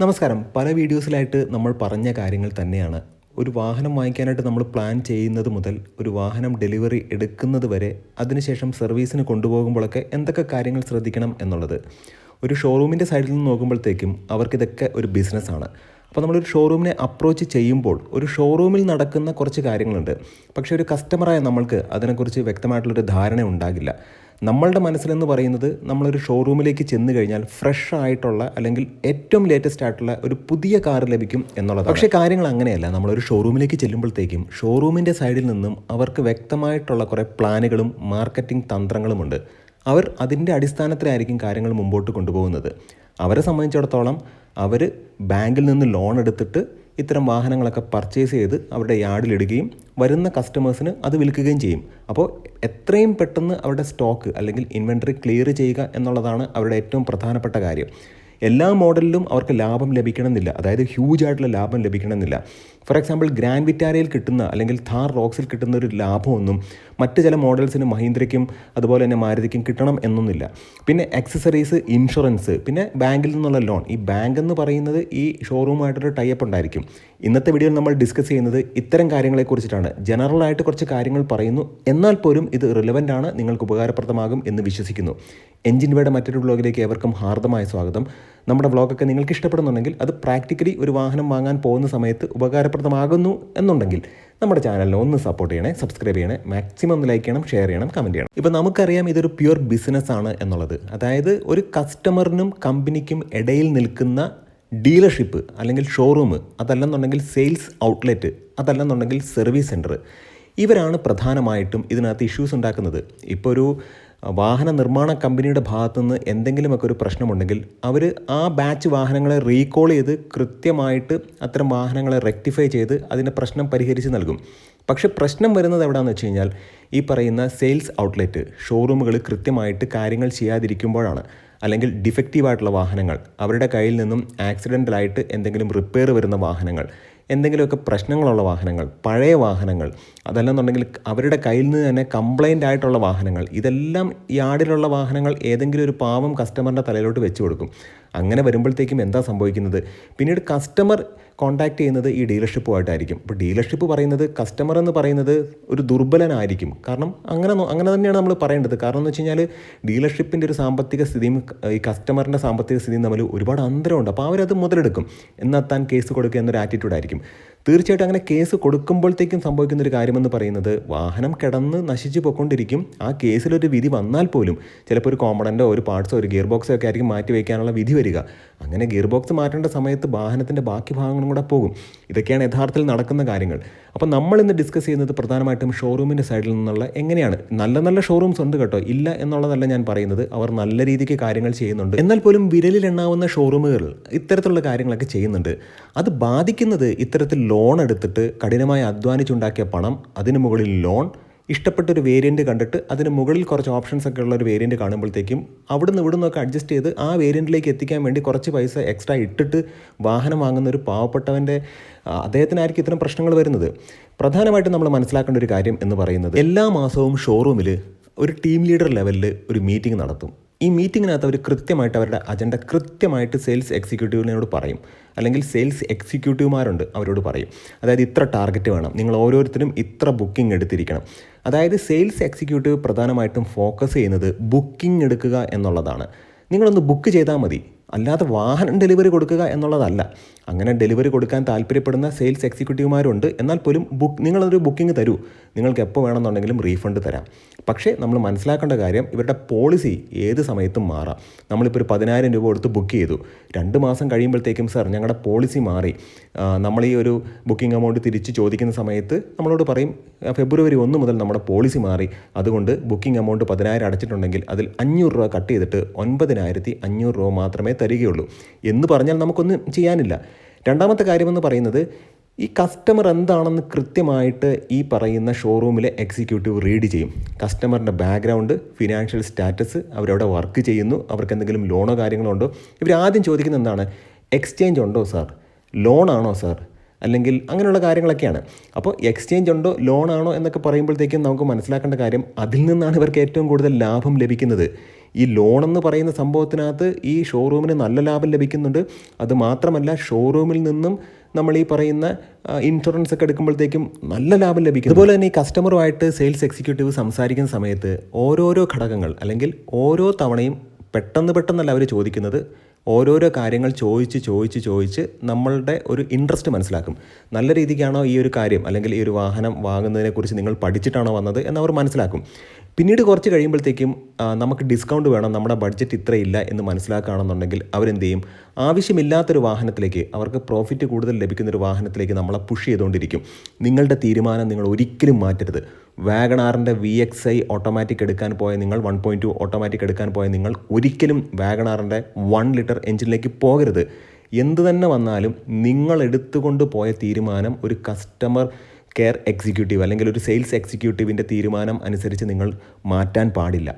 നമസ്കാരം. പല വീഡിയോസിലായിട്ട് നമ്മൾ പറഞ്ഞ കാര്യങ്ങൾ തന്നെയാണ്. ഒരു വാഹനം വാങ്ങിക്കാനായിട്ട് നമ്മൾ പ്ലാൻ ചെയ്യുന്നത് മുതൽ ഒരു വാഹനം ഡെലിവറി എടുക്കുന്നത് വരെ അതിനുശേഷം സർവീസിന് കൊണ്ടുപോകുമ്പോഴൊക്കെ എന്തൊക്കെ കാര്യങ്ങൾ ശ്രദ്ധിക്കണം എന്നുള്ളത്. ഒരു ഷോറൂമിന്റെ സൈഡിൽ നിന്ന് നോക്കുമ്പോഴത്തേക്കും അവർക്കിതൊക്കെ ഒരു ബിസിനസ്സാണ് അപ്പോൾ നമ്മളൊരു ഷോറൂമിനെ അപ്രോച്ച് ചെയ്യുമ്പോൾ ഒരു ഷോറൂമിൽ നടക്കുന്ന കുറച്ച് കാര്യങ്ങളുണ്ട്. പക്ഷേ ഒരു കസ്റ്റമറായ നമ്മൾക്ക് അതിനെക്കുറിച്ച് വ്യക്തമായിട്ടുള്ളൊരു ധാരണ ഉണ്ടാകില്ല. നമ്മളുടെ മനസ്സിലെന്ന് പറയുന്നത് നമ്മളൊരു ഷോറൂമിലേക്ക് ചെന്ന് കഴിഞ്ഞാൽ ഫ്രഷ് ആയിട്ടുള്ള അല്ലെങ്കിൽ ഏറ്റവും ലേറ്റസ്റ്റ് ആയിട്ടുള്ള ഒരു പുതിയ കാർ ലഭിക്കും എന്നുള്ളത് പക്ഷേ കാര്യങ്ങൾ അങ്ങനെയല്ല. നമ്മളൊരു ഷോറൂമിലേക്ക് ചെല്ലുമ്പോഴത്തേക്കും ഷോറൂമിന്റെ സൈഡിൽ നിന്നും അവർക്ക് വ്യക്തമായിട്ടുള്ള കുറേ പ്ലാനുകളും മാർക്കറ്റിംഗ് തന്ത്രങ്ങളുമുണ്ട്. അവർ അതിന്റെ അടിസ്ഥാനത്തിലായിരിക്കും കാര്യങ്ങൾ മുമ്പോട്ട് കൊണ്ടുപോകുന്നത്. അവരെ സംബന്ധിച്ചിടത്തോളം അവർ ബാങ്കിൽ നിന്ന് ലോൺ എടുത്തിട്ട് ഇത്തരം വാഹനങ്ങളൊക്കെ പർച്ചേസ് ചെയ്ത് അവരുടെ യാർഡിലിടുകയും വരുന്ന കസ്റ്റമേഴ്സിന് അത് വിൽക്കുകയും ചെയ്യും. അപ്പോൾ എത്രയും പെട്ടെന്ന് അവരുടെ സ്റ്റോക്ക് അല്ലെങ്കിൽ ഇൻവെന്ററി ക്ലിയർ ചെയ്യുക എന്നുള്ളതാണ് അവരുടെ ഏറ്റവും പ്രധാനപ്പെട്ട കാര്യം. എല്ലാ മോഡലിലും അവർക്ക് ലാഭം ലഭിക്കണമെന്നില്ല. അതായത് ഹ്യൂജ് ആയിട്ടുള്ള ലാഭം ലഭിക്കണമെന്നില്ല. ഫോർ എക്സാമ്പിൾ ഗ്രാൻഡ് വിറ്റാരയിൽ കിട്ടുന്ന അല്ലെങ്കിൽ ഥാർ റോക്സിൽ കിട്ടുന്ന ഒരു ലാഭമൊന്നും മറ്റ് ചില മോഡൽസിന് മഹീന്ദ്രയ്ക്കും അതുപോലെ തന്നെ മാരുതിക്കും കിട്ടണം എന്നൊന്നുമില്ല. പിന്നെ ആക്സസറീസ് ഇൻഷുറൻസ് പിന്നെ ബാങ്കിൽ നിന്നുള്ള ലോൺ ഈ ബാങ്ക് എന്ന് പറയുന്നത് ഈ ഷോറൂമായിട്ടൊരു ടൈപ്പ് ഉണ്ടായിരിക്കും. ഇന്നത്തെ വീഡിയോയിൽ നമ്മൾ ഡിസ്കസ് ചെയ്യുന്നത് ഇത്തരം കാര്യങ്ങളെക്കുറിച്ചിട്ടാണ് ജനറലായിട്ട് കുറച്ച് കാര്യങ്ങൾ പറയുന്നു. എന്നാൽ പോലും ഇത് റിലവന്റ് ആണ് നിങ്ങൾക്ക് ഉപകാരപ്രദമാകും എന്ന് വിശ്വസിക്കുന്നു. എഞ്ചിൻ വേയുടെ മറ്റൊരു ബ്ലോഗിലേക്ക് ഏവർക്കും ഹാർദമായ സ്വാഗതം. നമ്മുടെ ബ്ലോഗൊക്കെ നിങ്ങൾക്ക് ഇഷ്ടപ്പെടുന്നുണ്ടെങ്കിൽ അത് പ്രാക്ടിക്കലി ഒരു വാഹനം വാങ്ങാൻ പോകുന്ന സമയത്ത് ഉപകാരപ്രദമാകുന്നു എന്നുണ്ടെങ്കിൽ നമ്മുടെ ചാനലിനെ ഒന്ന് സപ്പോർട്ട് ചെയ്യണേ സബ്സ്ക്രൈബ് ചെയ്യണേ മാക്സിമം ഒന്ന് ലൈക്ക് ചെയ്യണം ഷെയർ ചെയ്യണം കമന്റ് ചെയ്യണം. ഇപ്പോൾ നമുക്കറിയാം ഇതൊരു പ്യുവർ ബിസിനസ് ആണ് എന്നുള്ളത്. അതായത് ഒരു കസ്റ്റമറിനും കമ്പനിക്കും ഇടയിൽ നിൽക്കുന്ന ഡീലർഷിപ്പ് അല്ലെങ്കിൽ ഷോറൂം അതല്ലെന്നുണ്ടെങ്കിൽ സെയിൽസ് ഔട്ട്ലെറ്റ് അതല്ലെന്നുണ്ടെങ്കിൽ സർവീസ് സെന്റർ ഇവരാണ് പ്രധാനമായിട്ടും ഇതിനകത്ത് ഇഷ്യൂസ് ഉണ്ടാക്കുന്നത്. ഇപ്പോൾ ഒരു വാഹന നിർമ്മാണ കമ്പനിയുടെ ഭാഗത്തുനിന്ന് എന്തെങ്കിലുമൊക്കെ ഒരു പ്രശ്നമുണ്ടെങ്കിൽ അവർ ആ ബാച്ച് വാഹനങ്ങളെ റീകോൾ ചെയ്ത് കൃത്യമായിട്ട് അത്തരം വാഹനങ്ങളെ റെക്ടിഫൈ ചെയ്ത് അതിന്റെ പ്രശ്നം പരിഹരിച്ച് നൽകും. പക്ഷേ പ്രശ്നം വരുന്നത് എവിടെയാണെന്ന് വെച്ച് കഴിഞ്ഞാൽ ഈ പറയുന്ന സെയിൽസ് ഔട്ട്ലെറ്റ് ഷോറൂമുകൾ കൃത്യമായിട്ട് കാര്യങ്ങൾ ചെയ്യാതിരിക്കുമ്പോഴാണ്. അല്ലെങ്കിൽ ഡിഫക്റ്റീവായിട്ടുള്ള വാഹനങ്ങൾ അവരുടെ കയ്യിൽ നിന്നും ആക്സിഡന്റലായിട്ട് എന്തെങ്കിലും റിപ്പയർ വരുന്ന വാഹനങ്ങൾ എന്തെങ്കിലുമൊക്കെ പ്രശ്നങ്ങളുള്ള വാഹനങ്ങൾ പഴയ വാഹനങ്ങൾ അതല്ലെന്നുണ്ടെങ്കിൽ അവരുടെ കയ്യിൽ നിന്ന് തന്നെ കംപ്ലൈന്റ് ആയിട്ടുള്ള വാഹനങ്ങൾ ഇതെല്ലാം യാർഡിലുള്ള വാഹനങ്ങൾ ഏതെങ്കിലും ഒരു പാവം കസ്റ്റമറിന്റെ തലയിലോട്ട് വെച്ച് കൊടുക്കും. അങ്ങനെ വരുമ്പോഴത്തേക്കും എന്താ സംഭവിക്കുന്നത്? പിന്നീട് കസ്റ്റമർ കോൺടാക്ട് ചെയ്യുന്നത് ഈ ഡീലർഷിപ്പുമായിട്ടായിരിക്കും ഇപ്പോൾ ഡീലർഷിപ്പ് പറയുന്നത് കസ്റ്റമർ എന്ന് പറയുന്നത് ഒരു ദുർബലനായിരിക്കും. കാരണം അങ്ങനെ അങ്ങനെ തന്നെയാണ് നമ്മൾ പറയേണ്ടത്. കാരണം എന്ന് വെച്ച് കഴിഞ്ഞാൽ ഡീലർഷിപ്പിന്റെ ഒരു സാമ്പത്തിക സ്ഥിതിയും ഈ കസ്റ്റമറിന്റെ സാമ്പത്തിക സ്ഥിതിയും തമ്മിൽ ഒരുപാട് അന്തരമുണ്ട്. അപ്പോൾ അവരത് മുതലെടുക്കും. താൻ കേസ് കൊടുക്കുക എന്നൊരു ആറ്റിറ്റ്യൂഡ് ആയിരിക്കും. തീർച്ചയായിട്ടും അങ്ങനെ കേസ് കൊടുക്കുമ്പോഴത്തേക്കും സംഭവിക്കുന്ന ഒരു കാര്യമെന്ന് പറയുന്നത് വാഹനം കിടന്ന് നശിച്ചു പോയിക്കൊണ്ടിരിക്കും. ആ കേസിലൊരു വിധി വന്നാൽ പോലും ചിലപ്പോൾ ഒരു കോമ്പണന്റോ ഒരു പാർട്സോ ഒരു ഗിയർ ബോക്സോ ഒക്കെ ആയിരിക്കും മാറ്റി വയ്ക്കാനുള്ള വിധി വരിക. അങ്ങനെ ഗിയർ ബോക്സ് മാറ്റേണ്ട സമയത്ത് വാഹനത്തിന്റെ ബാക്കി ഭാഗങ്ങളും കൂടെ പോകും. ഇതൊക്കെയാണ് യഥാർത്ഥത്തിൽ നടക്കുന്ന കാര്യങ്ങൾ. അപ്പോൾ നമ്മൾ ഇന്ന് ഡിസ്കസ് ചെയ്യുന്നത് പ്രധാനമായിട്ടും ഷോറൂമിന്റെ സൈഡിൽ നിന്നുള്ള എങ്ങനെയാണ്? നല്ല നല്ല ഷോറൂംസ് ഉണ്ട് കേട്ടോ. ഇല്ല എന്നുള്ളതല്ല ഞാൻ പറയുന്നത്. അവർ നല്ല രീതിക്ക് കാര്യങ്ങൾ ചെയ്യുന്നുണ്ട്. എന്നാൽ പോലും വിരലിൽ എണ്ണാവുന്ന ഷോറൂമുകൾ ഇത്തരത്തിലുള്ള കാര്യങ്ങളൊക്കെ ചെയ്യുന്നുണ്ട്. അത് ബാധിക്കുന്നത് ഇത്തരത്തിൽ ലോൺ എടുത്തിട്ട് കഠിനമായി അധ്വാനിച്ചുണ്ടാക്കിയ പണം അതിനു മുകളിൽ ലോൺ ഇഷ്ടപ്പെട്ട ഒരു വേരിയന്റ് കണ്ടിട്ട് അതിന് മുകളിൽ കുറച്ച് ഓപ്ഷൻസ് ഒക്കെ ഉള്ള ഒരു വേരിയന്റ് കാണുമ്പോഴത്തേക്കും അവിടുന്ന് ഇവിടുന്ന് ഒക്കെ അഡ്ജസ്റ്റ് ചെയ്ത് ആ വേരിയന്റിലേക്ക് എത്തിക്കാൻ വേണ്ടി കുറച്ച് പൈസ എക്സ്ട്രാ ഇട്ടിട്ട് വാഹനം വാങ്ങുന്ന ഒരു പാവപ്പെട്ടവന്റെ അദ്ദേഹത്തിനായിരിക്കും ഇത്തരം പ്രശ്നങ്ങൾ വരുന്നത്. പ്രധാനമായിട്ടും നമ്മൾ മനസ്സിലാക്കേണ്ട ഒരു കാര്യം എന്ന് പറയുന്നത് എല്ലാ മാസവും ഷോറൂമിൽ ഒരു ടീം ലീഡർ ലെവലിൽ ഒരു മീറ്റിംഗ് നടത്തും. ഈ മീറ്റിങ്ങിനകത്ത് അവർ കൃത്യമായിട്ട് അവരുടെ അജണ്ട കൃത്യമായിട്ട് സെയിൽസ് എക്സിക്യൂട്ടീവിനോട് പറയും. അല്ലെങ്കിൽ സെയിൽസ് എക്സിക്യൂട്ടീവുമാരുണ്ട് അവരോട് പറയും. അതായത് ഇത്ര ടാർഗറ്റ് വേണം. നിങ്ങൾ ഓരോരുത്തരും ഇത്ര ബുക്കിംഗ് എടുത്തിരിക്കണം. അതായത് സെയിൽസ് എക്സിക്യൂട്ടീവ് പ്രധാനമായിട്ടും ഫോക്കസ് ചെയ്യുന്നത് ബുക്കിംഗ് എടുക്കുക എന്നുള്ളതാണ്. നിങ്ങളൊന്ന് ബുക്ക് ചെയ്താൽ മതി. അല്ലാതെ വാഹനം ഡെലിവറി കൊടുക്കുക എന്നുള്ളതല്ല. അങ്ങനെ ഡെലിവറി കൊടുക്കാൻ താല്പര്യപ്പെടുന്ന സെയിൽസ് എക്സിക്യൂട്ടീവുമാരുണ്ട് എന്നാൽ പോലും ബുക്ക് നിങ്ങളൊരു ബുക്കിംഗ് തരൂ. നിങ്ങൾക്ക് എപ്പോൾ വേണമെന്നുണ്ടെങ്കിലും റീഫണ്ട് തരാം. പക്ഷേ നമ്മൾ മനസ്സിലാക്കേണ്ട കാര്യം ഇവരുടെ പോളിസി ഏത് സമയത്തും മാറാം. നമ്മളിപ്പോൾ ഒരു പതിനായിരം രൂപ കൊടുത്ത് ബുക്ക് ചെയ്തു. രണ്ട് മാസം കഴിയുമ്പോഴത്തേക്കും സാർ ഞങ്ങളുടെ പോളിസി മാറി. നമ്മൾ ഈ ഒരു ബുക്കിംഗ് എമൗണ്ട് തിരിച്ച് ചോദിക്കുന്ന സമയത്ത് നമ്മളോട് പറയും ഫെബ്രുവരി ഒന്ന് മുതൽ നമ്മുടെ പോളിസി മാറി. അതുകൊണ്ട് ബുക്കിംഗ് എമൗണ്ട് പതിനായിരം അടച്ചിട്ടുണ്ടെങ്കിൽ അതിൽ അഞ്ഞൂറ് രൂപ കട്ട് ചെയ്തിട്ട് ഒൻപതിനായിരത്തി അഞ്ഞൂറ് രൂപ മാത്രമേ തരികയുള്ളൂ. എന്ന് പറഞ്ഞാൽ നമുക്കൊന്നും ചെയ്യാനില്ല. രണ്ടാമത്തെ കാര്യമെന്ന് പറയുന്നത് ഈ കസ്റ്റമർ എന്താണെന്ന് കൃത്യമായിട്ട് ഈ പറയുന്ന ഷോറൂമിലെ എക്സിക്യൂട്ടീവ് റീഡ് ചെയ്യും. കസ്റ്റമറിന്റെ ബാക്ക്ഗ്രൗണ്ട് ഫിനാൻഷ്യൽ സ്റ്റാറ്റസ് അവരവിടെ വർക്ക് ചെയ്യുന്നു അവർക്ക് എന്തെങ്കിലും ലോണോ കാര്യങ്ങളോ ഉണ്ടോ? ഇവർ ആദ്യം ചോദിക്കുന്നത് എന്താണ്? എക്സ്ചേഞ്ച് ഉണ്ടോ സാർ ലോണാണോ സാർ അല്ലെങ്കിൽ അങ്ങനെയുള്ള കാര്യങ്ങളൊക്കെയാണ്. അപ്പോൾ എക്സ്ചേഞ്ച് ഉണ്ടോ ലോണാണോ എന്നൊക്കെ പറയുമ്പോഴത്തേക്കും നമുക്ക് മനസ്സിലാക്കേണ്ട കാര്യം അതിൽ നിന്നാണ് ഇവർക്ക് ഏറ്റവും കൂടുതൽ ലാഭം ലഭിക്കുന്നത്. ഈ ലോൺ എന്ന് പറയുന്ന സംഭവത്തിനകത്ത് ഈ ഷോറൂമിന് നല്ല ലാഭം ലഭിക്കുന്നുണ്ട്. അത് മാത്രമല്ല ഷോറൂമിൽ നിന്നും നമ്മൾ ഈ പറയുന്ന ഇൻഷുറൻസ് ഒക്കെ എടുക്കുമ്പോഴത്തേക്കും നല്ല ലാഭം ലഭിക്കും അതുപോലെ തന്നെ ഈ കസ്റ്റമറുമായിട്ട് സെയിൽസ് എക്സിക്യൂട്ടീവ് സംസാരിക്കുന്ന സമയത്ത് ഓരോരോ ഘടകങ്ങൾ അല്ലെങ്കിൽ ഓരോ തവണയും പെട്ടെന്ന് പെട്ടെന്നല്ല അവർ ചോദിക്കുന്നത്. ഓരോരോ കാര്യങ്ങൾ ചോദിച്ച് ചോദിച്ച് ചോദിച്ച് നമ്മളുടെ ഒരു ഇൻട്രസ്റ്റ് മനസ്സിലാക്കും. നല്ല രീതിക്കാണോ ഈ ഒരു കാര്യം അല്ലെങ്കിൽ ഈ ഒരു വാഹനം വാങ്ങുന്നതിനെക്കുറിച്ച് നിങ്ങൾ പഠിച്ചിട്ടാണോ വന്നത് എന്നവർ മനസ്സിലാക്കും. പിന്നീട് കുറച്ച് കഴിയുമ്പോഴത്തേക്കും നമുക്ക് ഡിസ്കൗണ്ട് വേണം നമ്മുടെ ബഡ്ജറ്റ് ഇത്രയില്ല എന്ന് മനസ്സിലാക്കുകയാണെന്നുണ്ടെങ്കിൽ അവരെന്ത് ചെയ്യും ആവശ്യമില്ലാത്തൊരു വാഹനത്തിലേക്ക് അവർക്ക് പ്രോഫിറ്റ് കൂടുതൽ ലഭിക്കുന്നൊരു വാഹനത്തിലേക്ക് നമ്മളെ പുഷ് ചെയ്തുകൊണ്ടിരിക്കും നിങ്ങളുടെ തീരുമാനം നിങ്ങൾ ഒരിക്കലും മാറ്റരുത്. വാഗണാറിന്റെ വി എക്സ് ഐ ഓട്ടോമാറ്റിക് എടുക്കാൻ പോയ നിങ്ങൾ വൺ പോയിന്റ് ടു ഓട്ടോമാറ്റിക് എടുക്കാൻ പോയ നിങ്ങൾ ഒരിക്കലും വാഗണാറിന്റെ വൺ ലിറ്റർ എഞ്ചിനിലേക്ക് പോകരുത്. എന്ത് തന്നെ വന്നാലും നിങ്ങൾ എടുത്തുകൊണ്ട് പോയ തീരുമാനം ഒരു കസ്റ്റമർ കെയർ എക്സിക്യൂട്ടീവ് അല്ലെങ്കിൽ ഒരു സെയിൽസ് എക്സിക്യൂട്ടീവിന്റെ തീരുമാനം അനുസരിച്ച് നിങ്ങൾ മാറ്റാൻ പാടില്ല.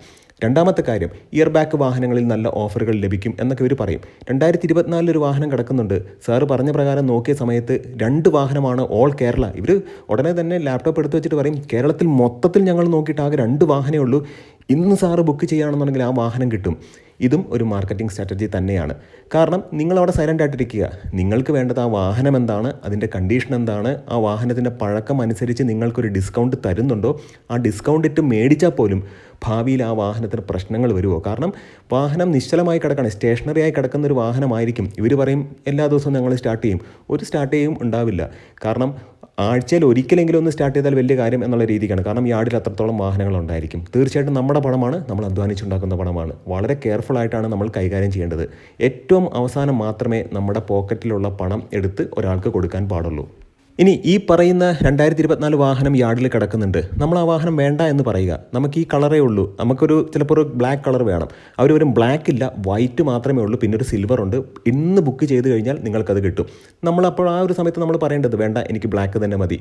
രണ്ടാമത്തെ കാര്യം ഇയർ ബാക്ക് വാഹനങ്ങളിൽ നല്ല ഓഫറുകൾ ലഭിക്കും എന്നൊക്കെ ഇവർ പറയും. രണ്ടായിരത്തി ഇരുപത്തിനാലിൽ ഒരു വാഹനം കിടക്കുന്നുണ്ട്. സാറ് പറഞ്ഞ പ്രകാരം നോക്കിയ സമയത്ത് രണ്ട് വാഹനമാണ് ഓൾ കേരള. ഇവർ ഉടനെ തന്നെ ലാപ്ടോപ്പ് എടുത്ത് വെച്ചിട്ട് പറയും കേരളത്തിൽ മൊത്തത്തിൽ ഞങ്ങൾ നോക്കിയിട്ട് ആകെ രണ്ട് വാഹനമേ ഉള്ളൂ. ഇന്ന് സാറ് ബുക്ക് ചെയ്യുകയാണെന്നുണ്ടെങ്കിൽ ആ വാഹനം കിട്ടും. ഇതും ഒരു മാർക്കറ്റിംഗ് സ്ട്രാറ്റജി തന്നെയാണ്. കാരണം നിങ്ങൾ അവിടെ സൈലന്റ് ആയിട്ടിരിക്കുക. നിങ്ങൾക്ക് വേണ്ടത് ആ വാഹനം എന്താണ് അതിന്റെ കണ്ടീഷൻ എന്താണ് ആ വാഹനത്തിന്റെ പഴക്കം അനുസരിച്ച് നിങ്ങൾക്കൊരു ഡിസ്കൗണ്ട് തരുന്നുണ്ടോ? ആ ഡിസ്കൗണ്ട് ഇട്ട് മേടിച്ചാൽ പോലും ഭാവിയിൽ ആ വാഹനത്തിന് പ്രശ്നങ്ങൾ വരുമോ കാരണം വാഹനം നിശ്ചലമായി കിടക്കണം സ്റ്റേഷനറി ആയി കിടക്കുന്ന ഒരു വാഹനമായിരിക്കും. ഇവർ പറയും എല്ലാ ദിവസവും ഞങ്ങൾ സ്റ്റാർട്ട് ചെയ്യും. ഒരു സ്റ്റാർട്ട് ചെയ്യും ഉണ്ടാവില്ല. കാരണം ആഴ്ചയിൽ ഒരിക്കലെങ്കിലും ഒന്ന് സ്റ്റാർട്ട് ചെയ്താൽ വലിയ കാര്യം എന്നുള്ള രീതിക്കാണ്. കാരണം യാർഡിൽ അത്രത്തോളം വാഹനങ്ങൾ ഉണ്ടായിരിക്കും. തീർച്ചയായിട്ടും നമ്മുടെ പണമാണ് നമ്മൾ അധ്വാനിച്ചുണ്ടാക്കുന്ന പണമാണ്. വളരെ കെയർഫുള്ളായിട്ടാണ് നമ്മൾ കൈകാര്യം ചെയ്യേണ്ടത്. ഏറ്റവും അവസാനം മാത്രമേ നമ്മുടെ പോക്കറ്റിലുള്ള പണം എടുത്ത് ഒരാൾക്ക് കൊടുക്കാൻ പാടുള്ളൂ. ഇനി ഈ പറയുന്ന രണ്ടായിരത്തി ഇരുപത്തിനാല് വാഹനം യാർഡിൽ കിടക്കുന്നുണ്ട്. നമ്മൾ ആ വാഹനം വേണ്ട എന്ന് പറയുക. നമുക്ക് ഈ കളറേ ഉള്ളൂ. നമുക്കൊരു ചിലപ്പോൾ ഒരു ബ്ലാക്ക് കളർ വേണം. അവർ വരും ബ്ലാക്ക് ഇല്ല വൈറ്റ് മാത്രമേ ഉള്ളൂ പിന്നെ ഒരു സിൽവർ ഉണ്ട്. ഇന്ന് ബുക്ക് ചെയ്ത് കഴിഞ്ഞാൽ നിങ്ങൾക്കത് കിട്ടും. നമ്മളപ്പോൾ ആ ഒരു സമയത്ത് നമ്മൾ പറയേണ്ടത് വേണ്ട എനിക്ക് ബ്ലാക്ക് തന്നെ മതി.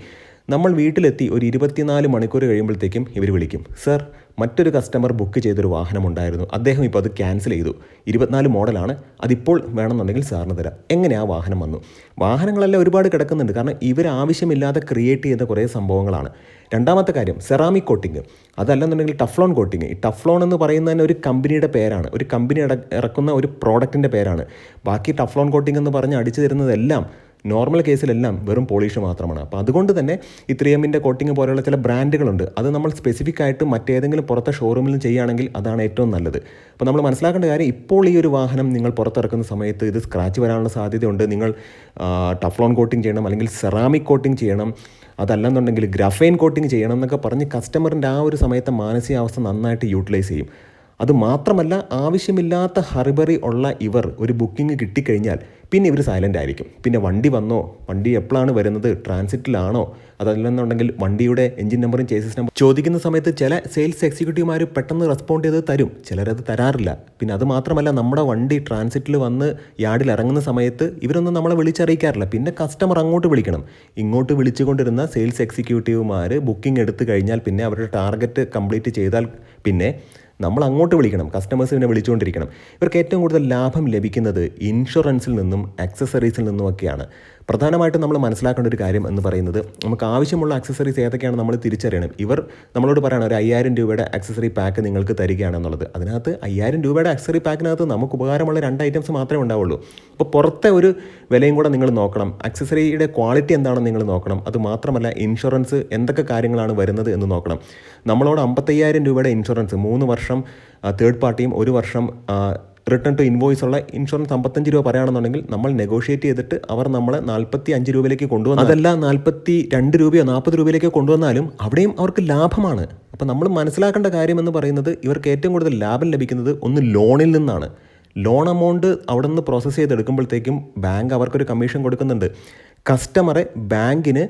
നമ്മൾ വീട്ടിലെത്തി ഒരു ഇരുപത്തിനാല് മണിക്കൂർ കഴിയുമ്പോഴത്തേക്കും ഇവർ വിളിക്കും. സർ മറ്റൊരു കസ്റ്റമർ ബുക്ക് ചെയ്തൊരു വാഹനം ഉണ്ടായിരുന്നു അദ്ദേഹം ഇപ്പോൾ അത് ക്യാൻസൽ ചെയ്തു. ഇരുപത്തിനാല് മോഡലാണ്. അതിപ്പോൾ വേണമെന്നുണ്ടെങ്കിൽ സാറിന് തരാം. എങ്ങനെ ആ വാഹനം വന്നു? വാഹനങ്ങളെല്ലാം ഒരുപാട് കിടക്കുന്നുണ്ട്. കാരണം ഇവർ ആവശ്യമില്ലാതെ ക്രിയേറ്റ് ചെയ്യുന്ന കുറേ സംഭവങ്ങളാണ്. രണ്ടാമത്തെ കാര്യം സെറാമിക് കോട്ടിങ് അതല്ലെന്നുണ്ടെങ്കിൽ ടഫ്ലോൺ കോട്ടിങ് ഈ ടഫ്ലോൺ എന്ന് പറയുന്നത് തന്നെ ഒരു കമ്പനിയുടെ പേരാണ്. ഒരു കമ്പനി ഇറക്കുന്ന ഒരു പ്രോഡക്റ്റിന്റെ പേരാണ്. ബാക്കി ടഫ്ലോൺ കോട്ടിങ് എന്ന് പറഞ്ഞ് അടിച്ചു തരുന്നതെല്ലാം നോർമൽ കേസിലെല്ലാം വെറും പോളിഷ് മാത്രമാണ്. അപ്പോൾ അതുകൊണ്ട് തന്നെ ഈ ത്രീ എമ്മിന്റെ കോട്ടിങ് പോലെയുള്ള ചില ബ്രാൻഡുകളുണ്ട്. അത് നമ്മൾ സ്പെസിഫിക് ആയിട്ട് മറ്റേതെങ്കിലും പുറത്തെ ഷോറൂമിലും ചെയ്യുകയാണെങ്കിൽ അതാണ് ഏറ്റവും നല്ലത്. അപ്പോൾ നമ്മൾ മനസ്സിലാക്കേണ്ട കാര്യം ഇപ്പോൾ ഈ ഒരു വാഹനം നിങ്ങൾ പുറത്തിറക്കുന്ന സമയത്ത് ഇത് സ്ക്രാച്ച് വരാനുള്ള സാധ്യതയുണ്ട്. നിങ്ങൾ ടഫ്ലോൺ കോട്ടിങ് ചെയ്യണം അല്ലെങ്കിൽ സെറാമിക് കോട്ടിങ് ചെയ്യണം. അതല്ലെന്നുണ്ടെങ്കിൽ ഗ്രഫൈൻ കോട്ടിങ് ചെയ്യണം എന്നൊക്കെ പറഞ്ഞ് കസ്റ്റമറിന്റെ ആ ഒരു സമയത്തെ മാനസികാവസ്ഥ നന്നായിട്ട് യൂട്ടിലൈസ് ചെയ്യും. അത് മാത്രമല്ല ആവശ്യമില്ലാത്ത ഹറിബറി ഉള്ള ഇവർ ഒരു ബുക്കിംഗ് കിട്ടിക്കഴിഞ്ഞാൽ പിന്നെ ഇവർ സൈലന്റ് ആയിരിക്കും. പിന്നെ വണ്ടി വന്നോ വണ്ടി എപ്പോഴാണ് വരുന്നത് ട്രാൻസിറ്റിലാണോ അതല്ലെന്നുണ്ടെങ്കിൽ വണ്ടിയുടെ എഞ്ചിൻ നമ്പറും ചേസിസ് നമ്പർ ചോദിക്കുന്ന സമയത്ത് ചില സെയിൽസ് എക്സിക്യൂട്ടീവുമാർ പെട്ടെന്ന് റെസ്പോണ്ട് ചെയ്ത് തരും. ചിലരത് തരാറില്ല. പിന്നെ അത് മാത്രമല്ല നമ്മുടെ വണ്ടി ട്രാൻസിറ്റിൽ വന്ന് യാർഡിൽ ഇറങ്ങുന്ന സമയത്ത് ഇവരൊന്നും നമ്മളെ വിളിച്ചറിയിക്കാറില്ല. പിന്നെ കസ്റ്റമർ അങ്ങോട്ട് വിളിക്കണം. ഇങ്ങോട്ട് വിളിച്ചുകൊണ്ടിരുന്ന സെയിൽസ് എക്സിക്യൂട്ടീവുമാർ ബുക്കിംഗ് എടുത്തു കഴിഞ്ഞാൽ പിന്നെ അവരുടെ ടാർഗറ്റ് കംപ്ലീറ്റ് ചെയ്താൽ പിന്നെ നമ്മൾ അങ്ങോട്ട് വിളിക്കണം കസ്റ്റമേഴ്സിനെ വിളിച്ചുകൊണ്ടിരിക്കണം. ഇവർക്ക് ഏറ്റവും കൂടുതൽ ലാഭം ലഭിക്കുന്നത് ഇൻഷുറൻസിൽ നിന്നും അക്സസറീസിൽ നിന്നുമൊക്കെയാണ്. പ്രധാനമായിട്ടും നമ്മൾ മനസ്സിലാക്കേണ്ട ഒരു കാര്യം എന്ന് പറയുന്നത് നമുക്ക് ആവശ്യമുള്ള ആക്സസറീസ് ഏതൊക്കെയാണ് നമ്മൾ തിരിച്ചറിയണം. ഇവർ നമ്മളോട് പറയണം ഒരു അയ്യായിരം രൂപയുടെ ആക്സസറി പാക്ക് നിങ്ങൾക്ക് തരികയാണെന്നുള്ളത്. അതിനകത്ത് അയ്യായിരം രൂപയുടെ ആക്സസറി പാക്കിനകത്ത് നമുക്ക് ഉപകാരമുള്ള രണ്ട് ഐറ്റംസ് മാത്രമേ ഉണ്ടാവുള്ളൂ. അപ്പോൾ പുറത്തെ ഒരു വിലയും കൂടെ നിങ്ങൾ നോക്കണം. ആക്സസറിയുടെ ക്വാളിറ്റി എന്താണെന്ന് നിങ്ങൾ നോക്കണം. അത് മാത്രമല്ല ഇൻഷുറൻസ് എന്തൊക്കെ കാര്യങ്ങളാണ് വരുന്നത് എന്ന് നോക്കണം. നമ്മളോട് അമ്പത്തയ്യായിരം രൂപയുടെ ഇൻഷുറൻസ് മൂന്ന് വർഷം തേർഡ് പാർട്ടിയും ഒരു വർഷം റിട്ടേൺ ടു ഇൻവോയ്സ് ഉള്ള ഇൻഷുറൻസ് അമ്പത്തഞ്ച് രൂപ പറയുകയാണെന്നുണ്ടെങ്കിൽ നമ്മൾ നെഗോഷിയേറ്റ് ചെയ്തിട്ട് അവർ നമ്മളെ നാൽപ്പത്തി അഞ്ച് രൂപയിലേക്ക് കൊണ്ടുവന്നു അതല്ല നാൽപ്പത്തി രണ്ട് രൂപയോ നാൽപ്പത് രൂപയിലേക്ക് കൊണ്ടുവന്നാലും അവിടെയും അവർക്ക് ലാഭമാണ്. അപ്പോൾ നമ്മൾ മനസ്സിലാക്കേണ്ട കാര്യം എന്ന് പറയുന്നത് ഇവർക്ക് ഏറ്റവും കൂടുതൽ ലാഭം ലഭിക്കുന്നത് ഒന്ന് ലോണിൽ നിന്നാണ്. ലോൺ എമൗണ്ട് അവിടെ നിന്ന് പ്രോസസ്സ് ചെയ്തെടുക്കുമ്പോഴത്തേക്കും ബാങ്ക് അവർക്കൊരു കമ്മീഷൻ കൊടുക്കുന്നുണ്ട്. കസ്റ്റമറെ ബാങ്കിന്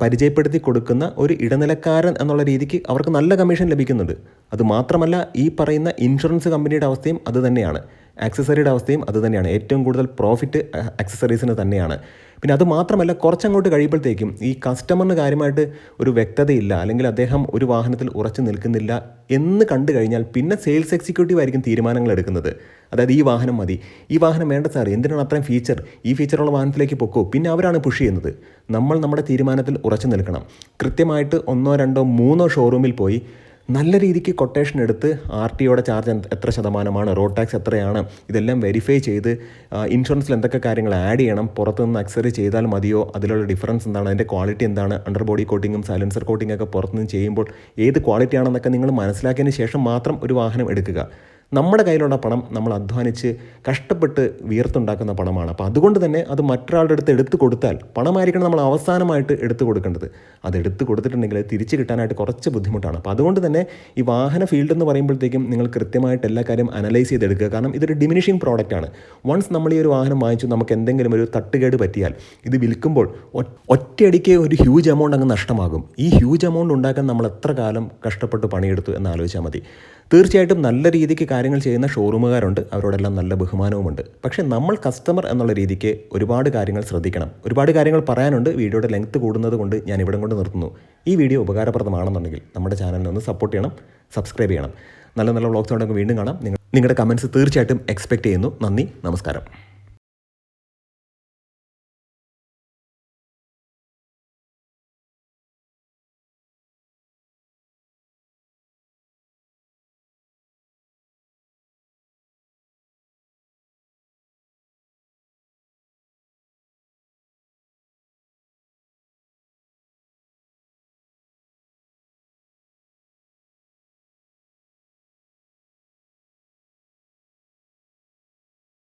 പരിചയപ്പെടുത്തി കൊടുക്കുന്ന ഒരു ഇടനിലക്കാരൻ എന്നുള്ള രീതിക്ക് അവർക്ക് നല്ല കമ്മീഷൻ ലഭിക്കുന്നുണ്ട്. അതുമാത്രമല്ല ഈ പറയുന്ന ഇൻഷുറൻസ് കമ്പനിയുടെ അവസ്ഥയും അതുതന്നെയാണ് ആക്സസറിയുടെ അവസ്ഥയും അതുതന്നെയാണ് ഏറ്റവും കൂടുതൽ പ്രോഫിറ്റ് ആക്സസറീസിന് തന്നെയാണ്. പിന്നെ അത് മാത്രമല്ല കുറച്ചങ്ങോട്ട് കഴിയുമ്പോഴത്തേക്കും ഈ കസ്റ്റമറിന് കാര്യമായിട്ട് ഒരു വ്യക്തതയില്ല അല്ലെങ്കിൽ അദ്ദേഹം ഒരു വാഹനത്തിൽ ഉറച്ചു നിൽക്കുന്നില്ല എന്ന് കണ്ടു കഴിഞ്ഞാൽ പിന്നെ സെയിൽസ് എക്സിക്യൂട്ടീവ് ആയിരിക്കും തീരുമാനങ്ങൾ എടുക്കുന്നത്. അതായത് ഈ വാഹനം മതി ഈ വാഹനം വേണ്ട സാർ എന്തിനാണ് അത്രയും ഫീച്ചർ ഈ ഫീച്ചറുള്ള വാഹനത്തിലേക്ക് പൊക്കോ. പിന്നെ അവരാണ് പുഷ് ചെയ്യുന്നത്. നമ്മൾ നമ്മുടെ തീരുമാനത്തിൽ ഉറച്ചു നിൽക്കണം. കൃത്യമായിട്ട് ഒന്നോ രണ്ടോ മൂന്നോ ഷോറൂമിൽ പോയി നല്ല രീതിക്ക് കൊട്ടേഷൻ എടുത്ത് ആർ ടി ഒയുടെ ചാർജ് എത്ര ശതമാനമാണ് റോഡ് ടാക്സ് എത്രയാണ് ഇതെല്ലാം വെരിഫൈ ചെയ്ത് ഇൻഷുറൻസിൽ എന്തൊക്കെ കാര്യങ്ങൾ ആഡ് ചെയ്യണം പുറത്തുനിന്ന് അക്സറി ചെയ്താൽ മതിയോ അതിലുള്ള ഡിഫറൻസ് എന്താണ് അതിന്റെ ക്വാളിറ്റി എന്താണ് അണ്ടർ ബോഡി കോട്ടിങ്ങും സൈലൻസർ കോട്ടിങ്ങൊക്കെ പുറത്തുനിന്ന് ചെയ്യുമ്പോൾ ഏത് ക്വാളിറ്റി ആണെന്നൊക്കെ നിങ്ങൾ മനസ്സിലാക്കിയതിന് ശേഷം മാത്രം ഒരു വാഹനം എടുക്കുക. നമ്മുടെ കയ്യിലുള്ള പണം നമ്മൾ അധ്വാനിച്ച് കഷ്ടപ്പെട്ട് വിയർത്തുണ്ടാക്കുന്ന പണമാണ്. അപ്പോൾ അതുകൊണ്ട് തന്നെ അത് മറ്റൊരാളുടെ അടുത്ത് എടുത്തു കൊടുത്താൽ പണമായിരിക്കണം നമ്മൾ അവസാനമായിട്ട് എടുത്തു കൊടുക്കേണ്ടത്. അത് എടുത്തു കൊടുത്തിട്ടുണ്ടെങ്കിൽ തിരിച്ചു കിട്ടാനായിട്ട് കുറച്ച് ബുദ്ധിമുട്ടാണ്. അപ്പോൾ അതുകൊണ്ട് തന്നെ ഈ വാഹന ഫീൽഡ് എന്ന് പറയുമ്പോഴത്തേക്കും നിങ്ങൾ കൃത്യമായിട്ട് എല്ലാ കാര്യം അനലൈസ് ചെയ്തെടുക്കുക. കാരണം ഇതൊരു ഡിമിനിഷിങ് പ്രോഡക്റ്റാണ് വൺസ് നമ്മൾ ഈ ഒരു വാഹനം വാങ്ങിച്ചു നമുക്ക് എന്തെങ്കിലും ഒരു തട്ടുകേട് പറ്റിയാൽ ഇത് വിൽക്കുമ്പോൾ ഒറ്റയടിക്ക് ഒരു ഹ്യൂജ് എമൗണ്ട് അങ്ങ് നഷ്ടമാകും. ഈ ഹ്യൂജ് എമൗണ്ട് ഉണ്ടാക്കാൻ നമ്മൾ എത്ര കാലം കഷ്ടപ്പെട്ട് പണിയെടുത്തു എന്ന് ആലോചിച്ചാൽ മതി. തീർച്ചയായിട്ടും നല്ല രീതിക്ക് കാര്യങ്ങൾ ചെയ്യുന്ന ഷോറൂമുകാരുണ്ട്. അവരോടെല്ലാം നല്ല ബഹുമാനവുമുണ്ട്. പക്ഷേ നമ്മൾ കസ്റ്റമർ എന്നുള്ള രീതിക്ക് ഒരുപാട് കാര്യങ്ങൾ ശ്രദ്ധിക്കണം. ഒരുപാട് കാര്യങ്ങൾ പറയാനുണ്ട്. വീഡിയോയുടെ ലെങ്ത് കൂടുന്നത് കൊണ്ട് ഞാൻ ഇവിടം കൊണ്ട് നിർത്തുന്നു. ഈ വീഡിയോ ഉപകാരപ്രദമാണെന്നുണ്ടെങ്കിൽ നമ്മുടെ ചാനലിനെ ഒന്ന് സപ്പോർട്ട് ചെയ്യണം സബ്സ്ക്രൈബ് ചെയ്യണം. നല്ല നല്ല വ്ളോഗ്സ് ഉണ്ടെങ്കിൽ വീണ്ടും കാണാം. നിങ്ങൾ നിങ്ങളുടെ കമൻസ് തീർച്ചയായിട്ടും എക്സ്പെക്റ്റ് ചെയ്യുന്നു. നന്ദി നമസ്കാരം.